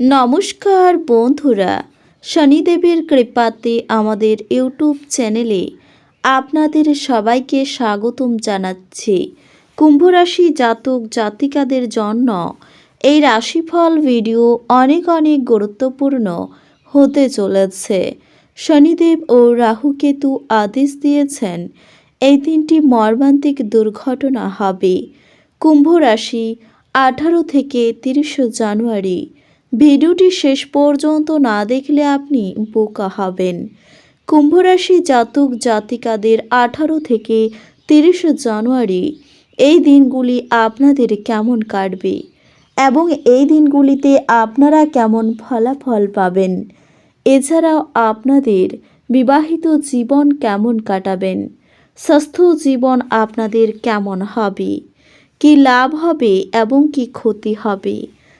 নমস্কার বন্ধুরা, শনিদেবের কৃপাতে আমাদের ইউটিউব চ্যানেলে আপনাদের সবাইকে স্বাগতম জানাচ্ছি। কুম্ভরাশি জাতক জাতিকাদের জন্য এই রাশিফল ভিডিও অনেক অনেক গুরুত্বপূর্ণ হতে চলেছে। শনিদেব ও রাহুকেতু আদেশ দিয়েছেন, এই তিনটি মর্মান্তিক দুর্ঘটনা হবে। কুম্ভ রাশি আঠারো থেকে তিরিশে জানুয়ারি ভিডিওটি শেষ পর্যন্ত না দেখলে আপনি বোকা হবেন। কুম্ভরাশি জাতক জাতিকাদের আঠারো থেকে তিরিশে জানুয়ারি এই দিনগুলি আপনাদের কেমন কাটবে এবং এই দিনগুলিতে আপনারা কেমন ফলাফল পাবেন? এছাড়াও আপনাদের বিবাহিত জীবন কেমন কাটাবেন? স্বাস্থ্য জীবন আপনাদের কেমন হবে? কি লাভ হবে এবং কি ক্ষতি হবে?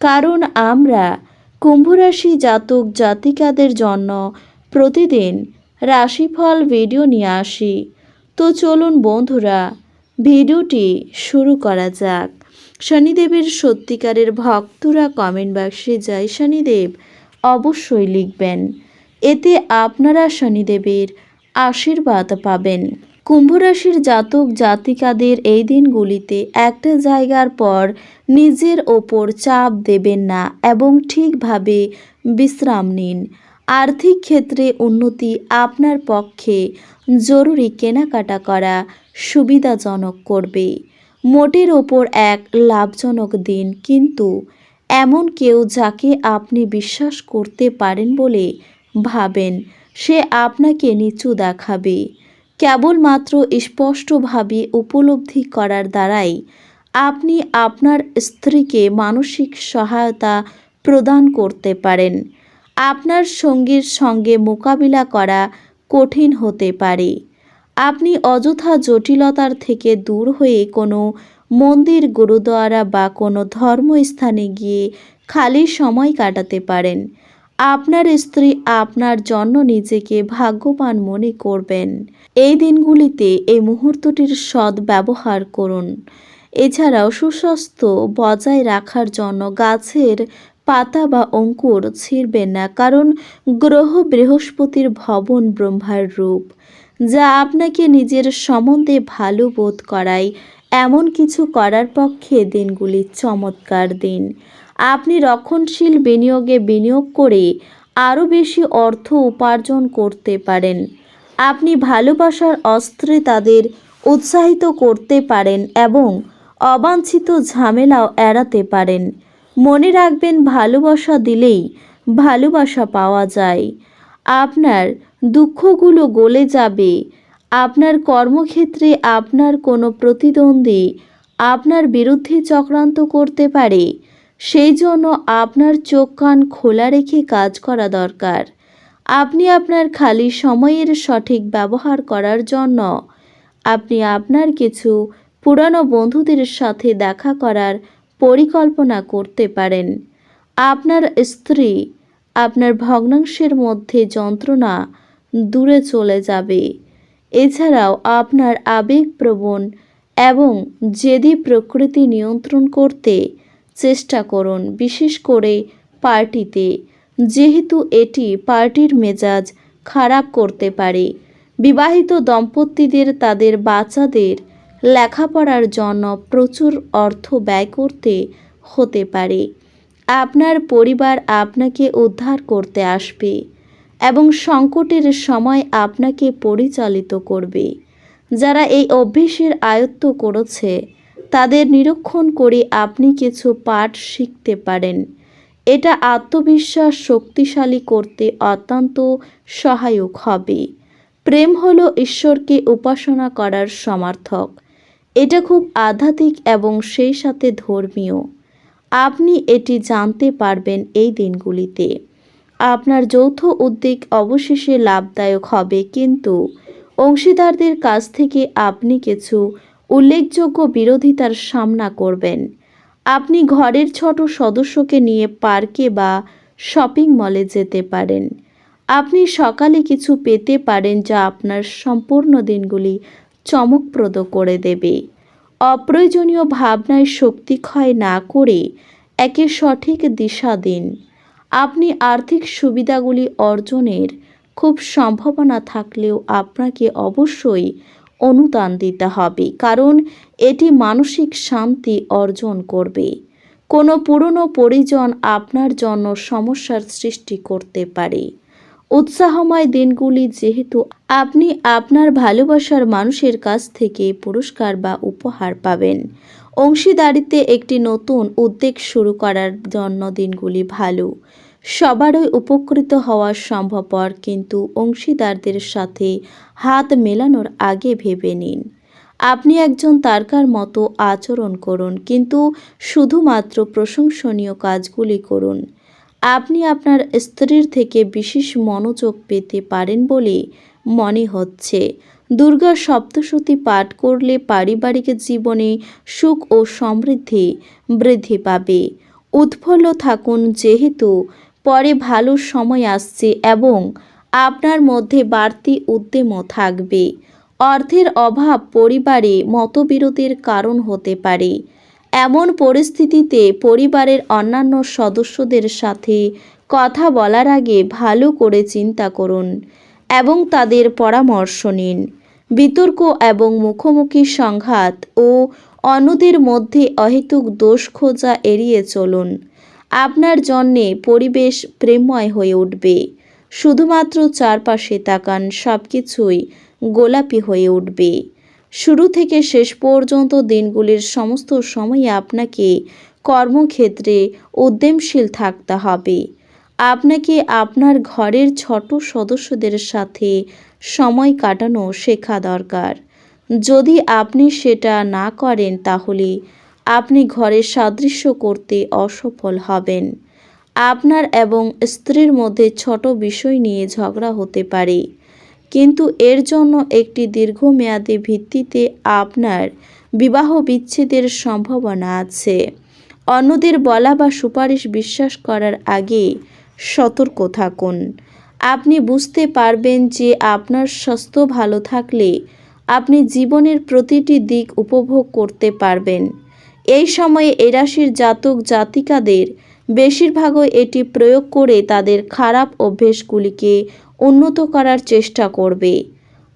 কারণ আমরা কুম্ভরাশি জাতক জাতিকাদের জন্য প্রতিদিন রাশিফল ভিডিও নিয়ে আসি। তো চলুন বন্ধুরা, ভিডিওটি শুরু করা যাক। শনিদেবের সত্যিকারের ভক্তরা কমেন্ট বাক্সে জয় শনিদেব অবশ্যই লিখবেন। এতে আপনারা শনিদেবের আশীর্বাদ পাবেন। কুম্ভরাশির জাতক জাতিকাদের এই দিনগুলিতে একটা জায়গার পর নিজের ওপর চাপ দেবেন না এবং ঠিকভাবে বিশ্রাম নিন। আর্থিক ক্ষেত্রে উন্নতি আপনার পক্ষে জরুরি কেনাকাটা করা সুবিধাজনক করবে। মোটের ওপর এক লাভজনক দিন কিন্তু এমন কেউ যাকে আপনি বিশ্বাস করতে পারেন বলে ভাবেন, সে আপনাকে নিচু দেখাবে। কেবলমাত্র স্পষ্টভাবে উপলব্ধি করার দ্বারাই আপনি আপনার স্ত্রীকে মানসিক সহায়তা প্রদান করতে পারেন। আপনার সঙ্গীর সঙ্গে মোকাবিলা করা কঠিন হতে পারে। আপনি অযথা জটিলতার থেকে দূর হয়ে কোনো মন্দির গুরুদ্বারা বা কোনো ধর্মস্থানে গিয়ে খালি সময় কাটাতে পারেন। আপনার স্ত্রী আপনার জন্য নিজেকে ভাগ্যবান মনে করবেন। এই দিনগুলিতে এই মুহূর্তটির সৎ ব্যবহার করুন। এছাড়াও সুস্বাস্থ্য বজায় রাখার জন্য গাছের পাতা বা অঙ্কুর ছিঁড়বেন না, কারণ গ্রহ বৃহস্পতির ভবন ব্রহ্মার রূপ, যা আপনাকে নিজের সম্বন্ধে ভালো বোধ করায়। এমন কিছু করার পক্ষে দিনগুলি চমৎকার দিন। আপনি রক্ষণশীল বিনিয়োগে বিনিয়োগ করে আরও বেশি অর্থ উপার্জন করতে পারেন। আপনি ভালোবাসার অস্ত্রে তাদের উৎসাহিত করতে পারেন এবং অবাঞ্ছিত ঝামেলাও এড়াতে পারেন। মনে রাখবেন, ভালোবাসা দিলেই ভালোবাসা পাওয়া যায়। আপনার দুঃখগুলো গলে যাবে। আপনার কর্মক্ষেত্রে আপনার কোনো প্রতিদ্বন্দ্বী আপনার বিরুদ্ধে চক্রান্ত করতে পারে। সেই জন্য আপনার চোখ কান খোলা রেখে কাজ করা দরকার। আপনি আপনার খালি সময়ের সঠিক ব্যবহার করার জন্য আপনি আপনার কিছু পুরানো বন্ধুদের সাথে দেখা করার পরিকল্পনা করতে পারেন। আপনার স্ত্রী আপনার ভগ্নাংশের মধ্যে যন্ত্রণা দূরে চলে যাবে। এছাড়াও আপনার আবেগপ্রবণ এবং জেদি প্রকৃতি নিয়ন্ত্রণ করতে চেষ্টা করুন, বিশেষ করে পার্টিতে। যেহেতু এটি পার্টির মেজাজ খারাপ করতে পারে, বিবাহিত দম্পতিদের তাদের বাচ্চাদের লেখাপড়ার জন্য প্রচুর অর্থ ব্যয় করতে হতে পারে। আপনার পরিবার আপনাকে উদ্ধার করতে আসবে এবং সংকটের সময় আপনাকে পরিচালিত করবে। যারা এই অভ্যেসের আয়ত্ত করেছে তাদের নিরীক্ষণ করে আপনি কিছু পাঠ শিখতে পারেন। এটা আত্মবিশ্বাস শক্তিশালী করতে অত্যন্ত সহায়ক হবে। প্রেম হলো ঈশ্বরকে উপাসনা করার সমার্থক। এটা খুব আধ্যাত্মিক এবং সেই সাথে ধর্মীয়। আপনি এটি জানতে পারবেন এই দিনগুলিতে। আপনার যৌথ উদ্যোগ অবশেষে লাভদায়ক হবে। কিন্তু অংশীদারদের কাছ থেকে আপনি কিছু উল্লেখযোগ্য বিরোধিতার সামনা করবেন। আপনি ঘরের ছোট সদস্যকে নিয়ে পার্কে বা শপিং মলে যেতে পারেন। আপনি সকালে কিছু পেতে পারেন যা আপনার সম্পূর্ণ দিনগুলি চমকপ্রদ করে দেবে। অপ্রয়োজনীয় ভাবনায় শক্তি ক্ষয় না করে একে সঠিক দিশা দিন। আপনি আর্থিক সুবিধাগুলি অর্জনের খুব সম্ভাবনা থাকলেও আপনাকে অবশ্যই অনুদান দিতে হবে, কারণ এটি মানসিক শান্তি অর্জন করবে। কোনো পুরনো পরিজন আপনার জন্য সমস্যার সৃষ্টি করতে পারে। উৎসাহময় দিনগুলি যেহেতু আপনি আপনার ভালোবাসার মানুষের কাছ থেকে পুরস্কার বা উপহার পাবেন। অংশীদারিতে একটি নতুন উদ্যোগ শুরু করার জন্য দিনগুলি ভালো। সবারই উপকৃত হওয়া সম্ভবপর, কিন্তু অংশীদারদের সাথে হাত মেলানোর আগে ভেবে নিন। আপনি একজন তারকার মতো আচরণ করুন, কিন্তু শুধুমাত্র প্রশংসনীয় কাজগুলি করুন। আপনি আপনার স্ত্রীর থেকে বিশেষ মনোযোগ পেতে পারেন বলে মনে হচ্ছে। দুর্গা সপ্তশতী পাঠ করলে পারিবারিক জীবনে সুখ ও সমৃদ্ধি বৃদ্ধি পাবে। উৎফুল্ল থাকুন, যেহেতু পরে ভালো সময় আসছে এবং আপনার মধ্যে বাড়তি উদ্যমও থাকবে। অর্থের অভাব পরিবারে মতবিরোধের কারণ হতে পারে। এমন পরিস্থিতিতে পরিবারের অন্যান্য সদস্যদের সাথে কথা বলার আগে ভালো করে চিন্তা করুন এবং তাদের পরামর্শ নিন। বিতর্ক এবং মুখোমুখি সংঘাত ও অন্যদের মধ্যে অহেতুক দোষ খোঁজা এড়িয়ে চলুন। আপনার জন্যে পরিবেশ প্রেমময় হয়ে উঠবে। শুধুমাত্র চারপাশে তাকান সব কিছুই গোলাপি হয়ে উঠবে। শুরু থেকে শেষ পর্যন্ত দিনগুলির সমস্ত সময়ে আপনাকে কর্মক্ষেত্রে উদ্যমশীল থাকতে হবে। আপনাকে আপনার ঘরের ছোট সদস্যদের সাথে সময় কাটানো শেখা দরকার। যদি আপনি সেটা না করেন তাহলে আপনি ঘরের সাদৃশ্য করতে অসফল হবেন। আপনার এবং স্ত্রীর মধ্যে ছোট বিষয় নিয়ে ঝগড়া হতে পারে। কিন্তু এর জন্য একটি দীর্ঘমেয়াদী ভিত্তিতে আপনার বিবাহ বিচ্ছেদের সম্ভাবনা আছে। অন্যদের বলা বা সুপারিশ বিশ্বাস করার আগে সতর্ক থাকুন। আপনি বুঝতে পারবেন যে আপনার স্বাস্থ্য ভালো থাকলে আপনি জীবনের প্রতিটি দিক উপভোগ করতে পারবেন। এই সময়ে এ রাশির জাতক জাতিকাদের বেশিরভাগই এটি প্রয়োগ করে তাদের খারাপ অভ্যেসগুলিকে উন্নত করার চেষ্টা করবে।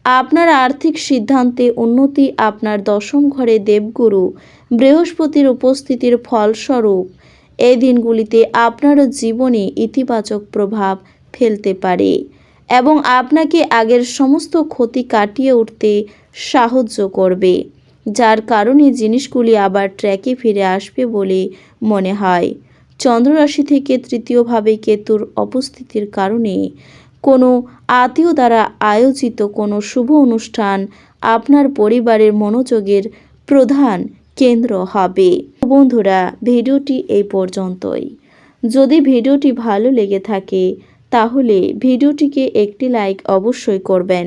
আপনার আর্থিক সিদ্ধান্তে উন্নতি আপনার দশম ঘরে দেবগুরু বৃহস্পতির উপস্থিতির ফলস্বরূপ এই দিনগুলিতে আপনার জীবনে ইতিবাচক প্রভাব ফেলতে পারে এবং আপনাকে আগের সমস্ত ক্ষতি কাটিয়ে উঠতে সাহায্য করবে। যার কারণে জিনিসগুলি আবার ট্র্যাকে ফিরে আসবে বলে মনে হয়। চন্দ্ররাশি থেকে তৃতীয়ভাবে কেতুর উপস্থিতির কারণে কোনো আত্মীয় দ্বারা আয়োজিত কোনো শুভ অনুষ্ঠান আপনার পরিবারের মনোযোগের প্রধান কেন্দ্র হবে। বন্ধুরা, ভিডিওটি এই পর্যন্তই। যদি ভিডিওটি ভালো লেগে থাকে, তাহলে ভিডিওটিকে একটি লাইক অবশ্যই করবেন।